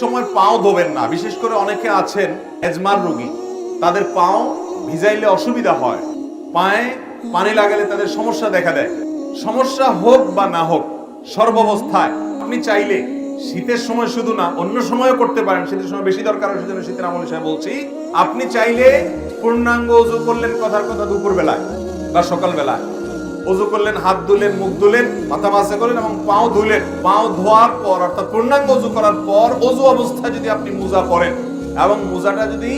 সময় পাও ধোবেন না। বিশেষ করে অনেকে আছেন এজমার রোগী। তাদের পাও ভিজাইলে অসুবিধা হয়। পায়ে পানি লাগালে তাদের সমস্যা দেখা দেয়। সমস্যা হোক বা না হোক, সর্বাবস্থায় আপনি চাইলে শীতের সময় শুধু না, অন্য সময়ও করতে পারেন। শীতের সময় বেশি দরকার হয়, সেজন্য শীতের আমল হিসেবে বলছি, আপনি চাইলে পূর্ণাঙ্গ অজু করলেন কথার কথা দুপুর বেলায় বা সকাল বেলায় অজু করলেন, হাত ধুলেন মুখ ধুলেন মাথা মাসে করলেন এবং পাও ধুলেন। পাও ধোয়ার পর, অর্থাৎ পূর্ণাঙ্গ অজু করার পর অজু অবস্থায় যদি আপনি মোজা পরেন এবং মোজাটা যদি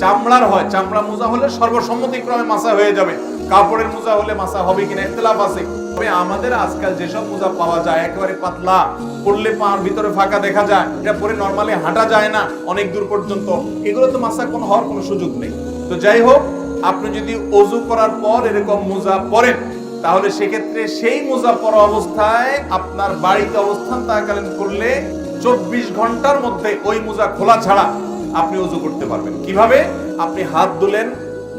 চামড়ার হয়, চামড়া মোজা হলে সর্বসম্মতিক্রমে মাসা হয়ে যাবে। কাপড়ের মোজা হলে মাসা হবে কিনা ইখতিলাফ আছে। তবে আমাদের আজকাল যেসব মোজা পাওয়া যায়, একেবারে পাতলা, পড়লে পার ভিতরে ফাঁকা দেখা যায়, এটা পরে নরমালি হাঁটা যায় না, অনেক দূর পর্যন্ত। এগুলো তো মাসা কোনো হওয়ার কোনো সুযোগ নেই। তো যাই হোক, আপনি যদি অজু করার পর এরকম মোজা পরেন তাহলে সেক্ষেত্রে সেই মোজা পরা অবস্থায় আপনার বাড়িতে অবস্থান থাকাকালীন করলে চব্বিশ ঘণ্টার মধ্যে ওই মোজা খোলা ছাড়া আপনি অজু করতে পারবেন। কীভাবে? আপনি হাত ধুলেন,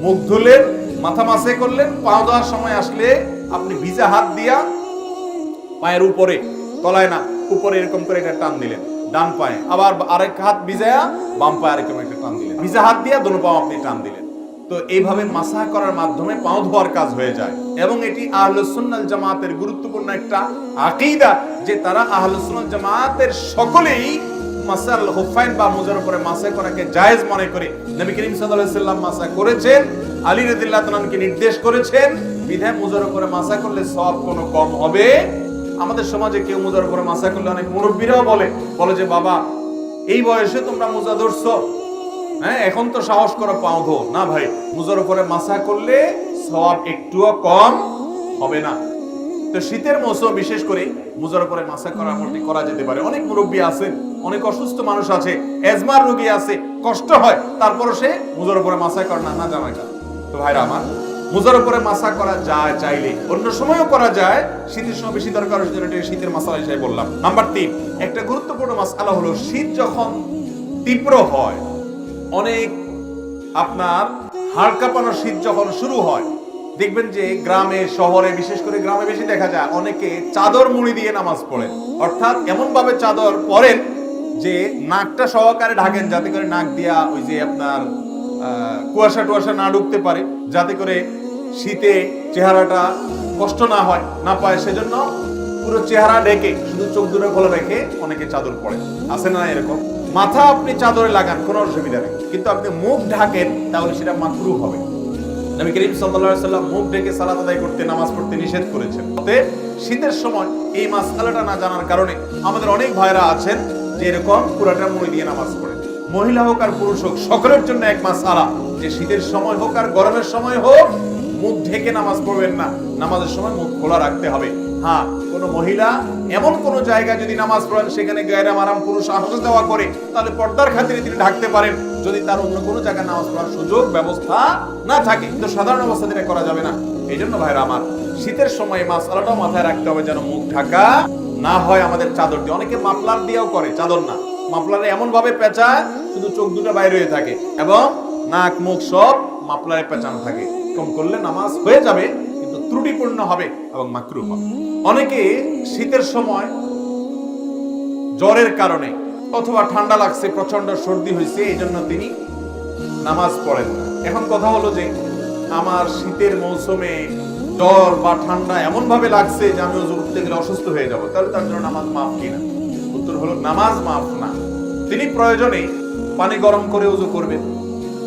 মুখ ধুলেন, মাথা মাসে করলেন পা দেওয়ার সময় আসলে আপনি ভিজা হাত দিয়া পায়ের উপরে, তলায় না, উপরে এরকম করে একটা টান দিলেন, ডান পায়ে। আবার আরেক হাত ভিজায়া বাম পায়ে আরেকরকম একটা টান দিলেন। ভিজা হাত দিয়া দোনো পাও আপনি টান দিলেন। তো এইভাবে মাসাহ করার মাধ্যমে পাও ধোয়ার কাজ হয়ে যায়। এবং এটি আহলুস সুন্নাল জামাতের গুরুত্বপূর্ণ একটা আকীদা যে তারা আহলুস সুন্নাল জামাতের সকলেই মাসাল হুফাইন বা মুজার উপরে মাসা করাকে জায়েজ মনে করে। নবী করিম সাল্লাল্লাহু আলাইহি সাল্লাম মাসা করেছেন, আলী রাদিয়াল্লাহু তাআলাকে নির্দেশ করেছেন, বিধায় মুজার উপরে মাসা করলে সব কোনো কম হবে। আমাদের সমাজে কেউ মুজার উপরে মাসা করলে অনেক মুরব্বীরাও বলে বলে যে, বাবা, এই বয়সে তোমরা মুজা ধরছো হ্যাঁ এখন তো সাহস করো পাও ধো। না ভাই মুজার উপরে মাসা করলে সব একটুও কম হবে না। তো শীতের মৌসুম, বিশেষ করে মুজার উপরে মাসা করা আমলটি করা যেতে পারে? অনেক মুরব্বী আছেন, অনেক অসুস্থ মানুষ আছে, এজমার রোগী আছে, কষ্ট হয়, তারপরও সে মুজার উপরে মাসা করে না না জানা যায় তো ভাইরা আমার মুজার উপরে মাসা করা যায় চাইলে, অন্য সময়ও করা যায়, শীতের সময় বেশি দরকার হয় সেজন্য এটা শীতের মাসালা হিসেবে বললাম। নাম্বার তিন, একটা গুরুত্বপূর্ণ মাসালা হলো শীত যখন তীব্র হয় অনেক আপনার হাড় কাঁপানো শীত যখন শুরু হয়, দেখবেন যে গ্রামে, শহরে, বিশেষ করে গ্রামে বেশি দেখা যায়, অনেকে চাদর মুড়ি দিয়ে নামাজ পড়েন। অর্থাৎ এমন ভাবে চাদর পরেন যে নাকটা সহকারে ঢাকেন, যাতে করে নাক দিয়া ওই যে আপনার কুয়াশা টুয়াশা না ঢুকতে পারে, যাতে করে শীতে চেহারাটা কষ্ট না হয়, না পায়। সেজন্য পুরো চেহারা ঢেকে, শুধু চোখ দুটো খোলা রেখে অনেকে চাদর পরে আছে না এরকম? মাথা আপনি চাদরে লাগান, কোনো অসুবিধা নেই। কিন্তু আপনি মুখ ঢাকেন, তাহলে সেটা মাকরু হবে। নবী করিম আলাইহি সাল্লাম মুখ ঢেকে সালাত আদায় করতে নামাজ পড়তে নিষেধ করেছেন। অতএব শীতের সময় এই মাসআলাটা না জানার কারণে আমাদের অনেক ভাইরা আছেন যে এরকম পুরাটা মুড়ি দিয়ে নামাজ পড়ে। মহিলা হোক আর পুরুষ হোক, সকলের জন্য এক মাস মাসআলা। যে শীতের সময় হোক আর গরমের সময় হোক, মুখ ঢেকে নামাজ পড়বেন না। নামাজের সময় মুখ খোলা রাখতে হবে। হ্যাঁ কোন মহিলা এমন কোন জায়গায় যদি নামাজ পড়েন, সেখানে গায়রা মারাম পুরুষ আহত দেওয়া করে, তাহলে পর্দার খাতিরে তিনি ঢাকতে পারেন। যদি তার অন্য কোনো জায়গায় নামাজ পড়ার সুযোগ, ব্যবস্থা না থাকে কিন্তু সাধারণ অবস্থা এটা করা যাবে না। এই জন্য ভাইরা আমার, শীতের সময় মাছ আলাটাও মাথায় রাখতে হবে যেন মুখ ঢাকা না হয় আমাদের চাদর দিয়ে অনেকে মাফলার দিয়েও করে, চাদর না। মাফলারে এমন ভাবে পেঁচায়, শুধু চোখ দুটো বাইরে হয়ে থাকে। এবং নাক, মুখ সব মাফলারে পেঁচানো থাকে। কম করলে নামাজ হয়ে যাবে। ত্রুটিপূর্ণ হবে এবং মাকরু হবে। অনেকে শীতের সময় জ্বরের কারণে অথবা ঠান্ডা লাগছে প্রচণ্ড সর্দি হয়েছে এই জন্য তিনি নামাজ পড়েন এখন কথা হলো যে, আমার শীতের মৌসুমে জ্বর বা ঠান্ডা এমন ভাবে লাগছে যে আমি ওজু করতে গেলে অসুস্থ হয়ে যাব। তাহলে তার জন্য নামাজ মাফ কিনা? উত্তর হলো, নামাজ মাফ না। তিনি প্রয়োজনে পানি গরম করে উজু করবেন।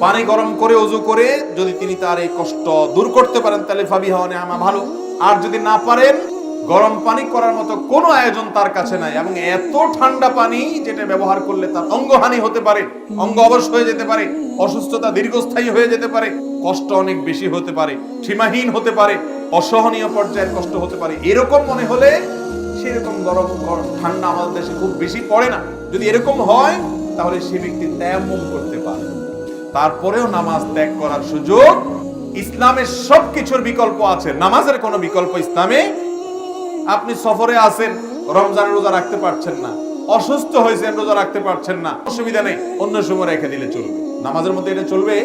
পানি গরম করে উজু করে যদি তিনি তার এই কষ্ট দূর করতে পারেন, তাহলে ফাবি হওয়া আমা ভালো। আর যদি না পারেন, গরম পানি করার মতো কোনো আয়োজন তার কাছে নাই। এবং এত ঠান্ডা পানি যেটা ব্যবহার করলে তার অঙ্গহানি হতে পারে, অঙ্গ অবশ হয়ে যেতে পারে, অসুস্থতা দীর্ঘস্থায়ী হয়ে যেতে পারে, কষ্ট অনেক বেশি হতে পারে, সীমাহীন হতে পারে, অসহনীয় পর্যায়ের কষ্ট হতে পারে। এরকম মনে হলে সেরকম গরম ঠান্ডা আমাদের দেশে খুব বেশি পড়ে না। যদি এরকম হয়, তাহলে সে ব্যক্তি তেমন করতে পারে। তারপরেও নামাজ ত্যাগ করার সুযোগ ইসলামের সব কিছুর বিকল্প আছে। নামাজের কোনো বিকল্প ইসলামে আপনি সফরে আছেন রমজানের রোজা রাখতে পারছেন না, অসুস্থ হয়েছেন, রোজা রাখতে পারছেন না, অসুবিধা নেই, অন্য সময় রেখে দিলে চলবে। নামাজের মধ্যে এটা চলবে?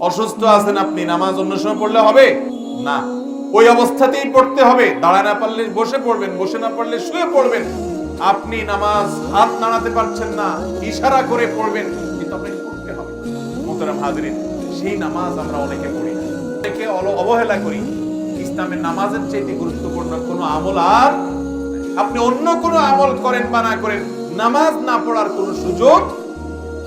অসুস্থ আছেন আপনি, নামাজ অন্য সময় পড়লে হবে? না। ওই অবস্থাতেই পড়তে হবে। দাঁড়ায় না পারলে বসে পড়বেন, বসে না পারলে শুয়ে পড়বেন। আপনি নামাজ হাত নাড়াতে পারছেন না, ইশারা করে পড়বেন। মোহতারাম হাজরিন সেই নামাজ আমরা অনেকে পড়ি। অনেকে অবহেলা করি। ইসলামের নামাজের চাইতে গুরুত্বপূর্ণ কোনো আমল আর আপনি অন্য কোনো আমল করেন বা না করেন, নামাজ না পড়ার কোনো সুযোগ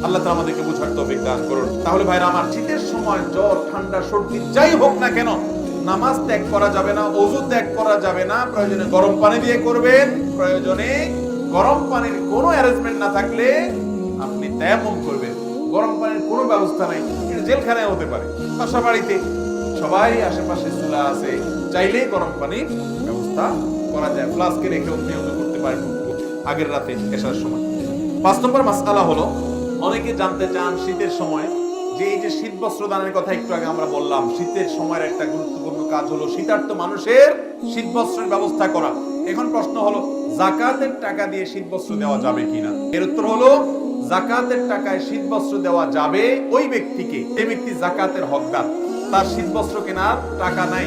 আল্লাহ তাআলা আমাদেরকে বুঝার তৌফিক দান করুন। তাহলে ভাইরা, আমার শীতের সময়, জ্বর, ঠান্ডা, সর্দি, যাই হোক না কেন, নামাজ ত্যাগ করা যাবে না ওযু ত্যাগ করা যাবে না। প্রয়োজনে গরম পানি দিয়ে করবেন, প্রয়োজনে গরম পানির কোনো অ্যারেঞ্জমেন্ট না থাকলে আপনি তায়াম্মুম করবেন। গরম পানির কোনো ব্যবস্থা নাই এটা জেলখানায় হতে পারে। বাসা বাড়িতে সবাই আশেপাশে চুলা আছে, চাইলেই গরম পানির ব্যবস্থা করা যায়। ফ্লাস্কে রেখেও নিয়ত করতে পারে আগের রাতে এসার সময়। পাঁচ নম্বর মাসআলা হলো, অনেকে জানতে চান শীতের সময়। যে এই যে শীত বস্ত্র দানের কথা একটু আগে আমরা বললাম, শীতের সময়ের একটা গুরুত্বপূর্ণ কাজ হলো শীতার্থ মানুষের শীত বস্ত্রের ব্যবস্থা করা। এখন প্রশ্ন হলো, জাকাতের টাকা দিয়ে শীত বস্ত্র দেওয়া যাবে কিনা? এর উত্তর হলো জাকাতের টাকায় শীত বস্ত্র দেওয়া যাবে ওই ব্যক্তিকে। যে ব্যক্তি জাকাতের হকদার, তার শীত বস্ত্র কেনার টাকা নাই,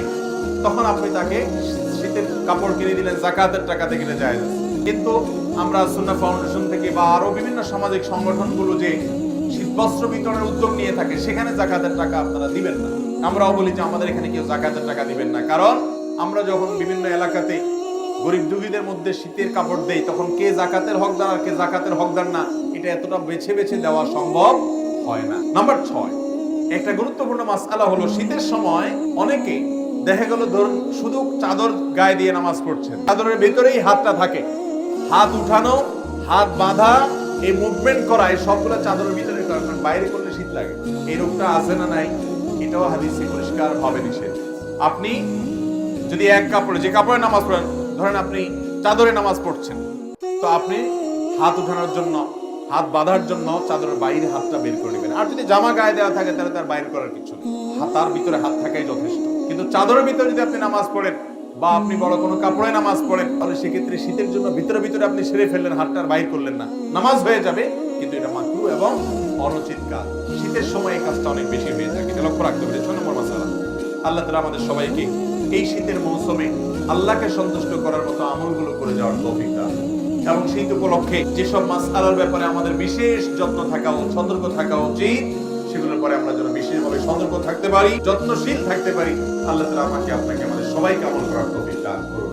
তখন আপনি তাকে শীতের কাপড় কিনে দিলেন, জাকাতের টাকাতে কিনে যায় কিন্তু আমরা সুন্না ফাউন্ডেশন থেকে বা আরও বিভিন্ন সামাজিক সংগঠনগুলো যে শীতবস্ত্র বিতরণের উদ্যোগ নিয়ে থাকে, সেখানে জাকাতের টাকা আপনারা দিবেন না। আমরাও বলি যে আমাদের এখানে কেউ জাকাতের টাকা দিবেন না। কারণ আমরা যখন বিভিন্ন এলাকাতে গরিব দুঃখীদের মধ্যে শীতের কাপড় দেই, তখন কে জাকাতের হকদার আর কে জাকাতের হকদার না? এটা এতটা বেছে বেছে দেওয়া সম্ভব হয় না। নাম্বার ছয়, একটা গুরুত্বপূর্ণ মাসআলা হলো শীতের সময় অনেকে, দেখা গেল ধরুন শুধু চাদর গায়ে দিয়ে নামাজ পড়ছেন, চাদরের ভেতরেই হাতটা থাকে। হাত উঠানো, হাত বাঁধা, এই মুভমেন্ট করা, এই সবগুলো চাদরের ভিতরে করা, কারণ বাইরে করলে শীত লাগে। এই রোগটা আছে না নাই, এটাও হাদিসে পরিষ্কার হবে নিষেধ। আপনি যদি এক কাপড়ে, যে কাপড়ে নামাজ পড়েন, ধরেন আপনি চাদরে নামাজ পড়ছেন, তো আপনি হাত উঠানোর জন্য হাত বাঁধার জন্য চাদরের বাইরে হাতটা বের করে নেবেন। আর যদি জামা গায়ে দেওয়া থাকে, তাহলে তার বাইরে করার কিছু নেই। হাত তার ভিতরে হাত থাকাই যথেষ্ট। কিন্তু চাদরের ভিতরে যদি আপনি নামাজ পড়েন বা আপনি বড় কোনো কাপড়ে নামাজ পড়েন, তাহলে সেক্ষেত্রে শীতের জন্য ভিতরে ভিতরে আপনি সেরে ফেললেন হাতটার বাইর করলেন না। নামাজ হয়ে যাবে, কিন্তু এটা মাকরু এবং অনুচিত কাজ। শীতের সময় এই কাজটা অনেক বেশি হয়ে থাকে। লক্ষ্য রাখতে হবে ছয় নম্বর মাসালা। আল্লাহ তালা আমাদের সবাইকে এই শীতের মৌসুমে আল্লাহকে সন্তুষ্ট করার মতো আমলগুলো করে যাওয়ার তৌফিক দান। এবং সেই উপলক্ষে যেসব মাস আলার ব্যাপারে আমাদের বিশেষ যত্ন থাকা ও সতর্ক থাকা উচিত, সেগুলোর পরে আমরা যেন বিশেষভাবে সতর্ক থাকতে পারি, যত্নশীল থাকতে পারি, আল্লাহ তালা আমাকে, আপনাকে, আমাদের সবাইকে আমল করার তৌফিক দান করুন।